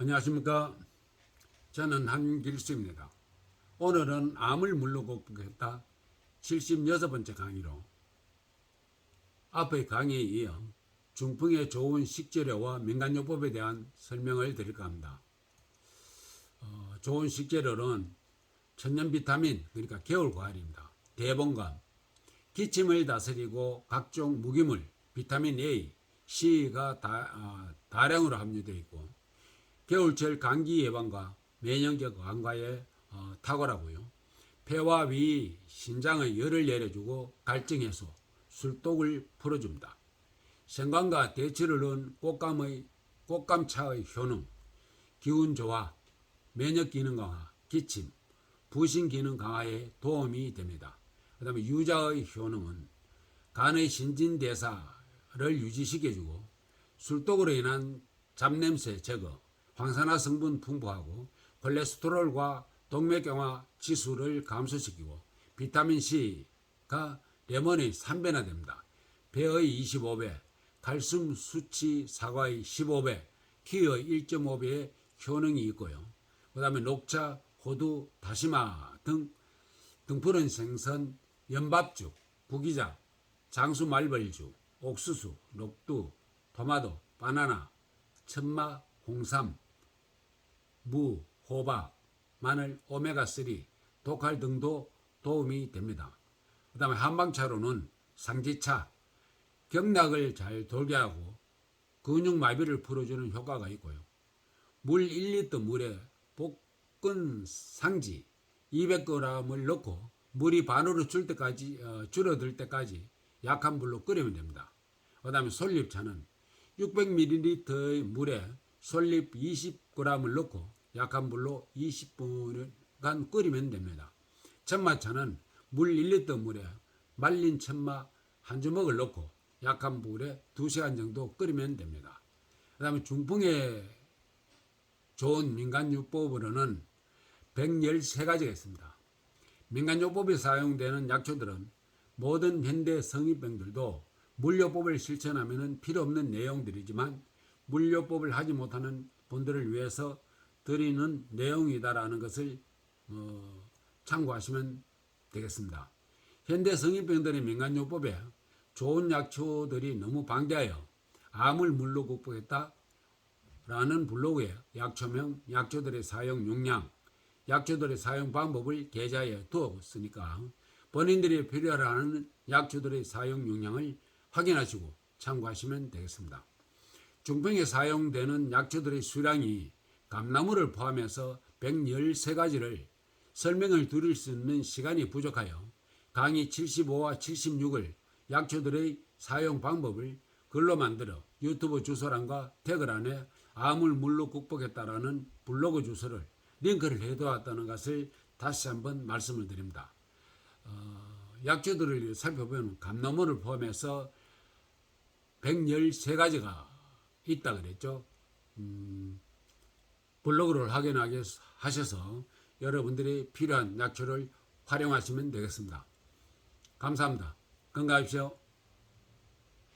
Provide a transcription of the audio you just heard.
안녕하십니까. 저는 한길수입니다. 오늘은 암을 물러곡복했다 76번째 강의로 앞의 강의에 이어 중풍에 좋은 식재료와 민간요법에 대한 설명을 드릴까 합니다. 어, 좋은 식재료는 천연 비타민, 그러니까 겨울 과일입니다. 대봉감, 기침을 다스리고 각종 무기물, 비타민 A, C가 다, 어, 다량으로 함유되어 있고 겨울철 감기 예방과 면역력 강화에 어, 탁월하고요. 폐와 위, 신장의 열을 내려주고 갈증 해소, 술독을 풀어줍니다. 생강과 대추를 넣은 꽃감의 꽃감차의 효능, 기운 조화, 면역 기능 강화, 기침, 부신 기능 강화에 도움이 됩니다. 그 다음에 유자의 효능은 간의 신진대사를 유지시켜주고 술독으로 인한 잡냄새 제거, 황산화 성분 풍부하고 콜레스테롤과 동맥경화 지수를 감소시키고 비타민 C가 레몬의 3배나 됩니다. 배의 25배, 칼슘 수치 사과의 15배, 키의 1.5배의 효능이 있고요. 그 다음에 녹차, 호두, 다시마 등 등푸른 생선, 연밥죽, 구기자, 장수 말벌죽, 옥수수, 녹두, 토마토, 바나나, 천마, 홍삼, 무, 호박, 마늘, 오메가3, 독할 등도 도움이 됩니다. 그 다음에 한방차로는 상지차, 경락을 잘 돌게 하고 근육 마비를 풀어주는 효과가 있고요. 물 1리터 물에 볶은 상지 200g을 넣고 물이 반으로 줄 때까지 어, 줄어들 때까지 약한 불로 끓이면 됩니다. 그 다음에 솔잎차는 600ml의 물에 솔잎 20g을 넣고 약한 불로 20분간 끓이면 됩니다. 천마차는 물 1리터 물에 말린 천마 한 주먹을 넣고 약한 불에 2시간 정도 끓이면 됩니다. 그 다음에 중풍에 좋은 민간요법으로는 113가지가 있습니다. 민간요법에 사용되는 약초들은 모든 현대 성인병들도 물요법을 실천하면 필요 없는 내용들이지만 물요법을 하지 못하는 분들을 위해서 드리는 내용이다라는 것을 어, 참고하시면 되겠습니다. 현대 성인병들의 민간요법에 좋은 약초들이 너무 방대하여 암을 물로 극복했다 라는 블로그에 약초명, 약초들의 사용 용량, 약초들의 사용 방법을 계좌에 두었으니까 본인들이 필요하는 약초들의 사용 용량을 확인하시고 참고하시면 되겠습니다. 중병에 사용되는 약초들의 수량이 감나무를 포함해서 113가지를 설명을 드릴 수 있는 시간이 부족하여 강의 75와 76을 약초들의 사용 방법을 글로 만들어 유튜브 주소란과 태글란에 암을 물로 극복했다라는 블로그 주소를 링크를 해두었다는 것을 다시 한번 말씀을 드립니다. 어, 약초들을 살펴보면 감나무를 포함해서 113가지가 있다 그랬죠. 음, 블로그를 확인하게 하셔서 여러분들이 필요한 약초를 활용하시면 되겠습니다. 감사합니다. 건강하십시오.